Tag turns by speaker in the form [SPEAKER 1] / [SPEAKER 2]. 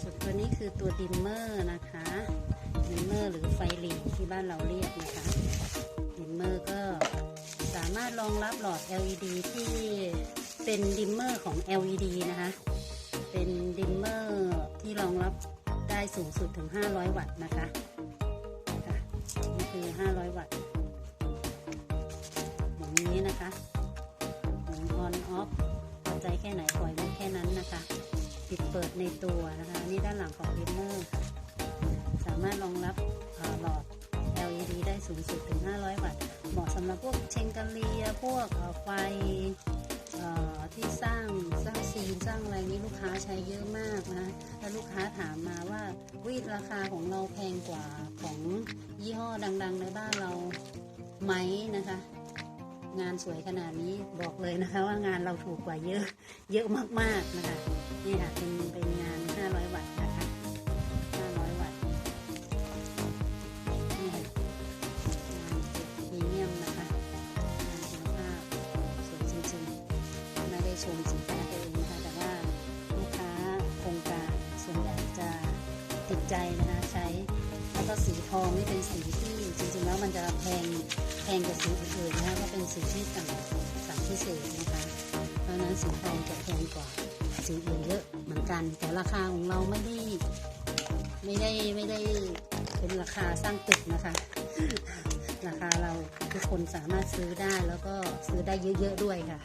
[SPEAKER 1] ส่วนตัวนี้คือตัวดิมเมอร์นะคะดิมเมอร์หรือไฟหลีที่บ้านเราเรียกนะคะดิมเมอร์ก็สามารถรองรับหลอด LED ที่เป็นดิมเมอร์ของ LED นะคะ เป็นดิมเมอร์ที่รองรับได้สูงสุดถึง 500 วัตต์นะคะค่ะนี่คือ 500 วัตต์อย่างนี้นะคะหมุนออนออฟใจแค่ไหนปล่อย เปิดในตัวนะคะนี่ด้านหลังของดิมเมอร์ค่ะสามารถรองรับหลอด LED ได้สูงสุดถึง 500 วัตต์เหมาะสำหรับพวกเชงกาเลียพวกไฟที่สร้างสร้างซีนสร้างอะไรนี้ลูกค้าใช้เยอะมากนะแล้วลูกค้าถามมาว่าวิราคาของเราแพงกว่าของยี่ห้อดัง ๆ ในบ้านเราไหมนะคะ งานสวยขนาดนี้บอกเลยนะคะ ว่างานเราถูกกว่าเยอะเยอะมากๆนะคะนี่ค่ะเป็นเป็นงาน 500 วัตต์นะคะ500 วัตต์นี่ค่ะงานพรีเมียมนะคะงานคุณภาพสวยจริงๆไม่ได้ชมสินค้า ติดใจนะคะใช้แล้วก็สีทองนี่เป็นสีที่จริงๆแล้วมันจะแพงแพงกว่าสีอื่นๆนะคะก็เป็นสีที่สั่งสั่งพิเศษนะคะเพราะนั้นสีทองจะแพงกว่าสีอื่นเยอะเหมือนกัน แต่ราคาของเราไม่ได้ไม่ได้ไม่ได้เป็นราคาสร้างตึกนะคะ ราคาเราทุกคนสามารถซื้อได้แล้วก็ซื้อได้เยอะๆด้วยค่ะ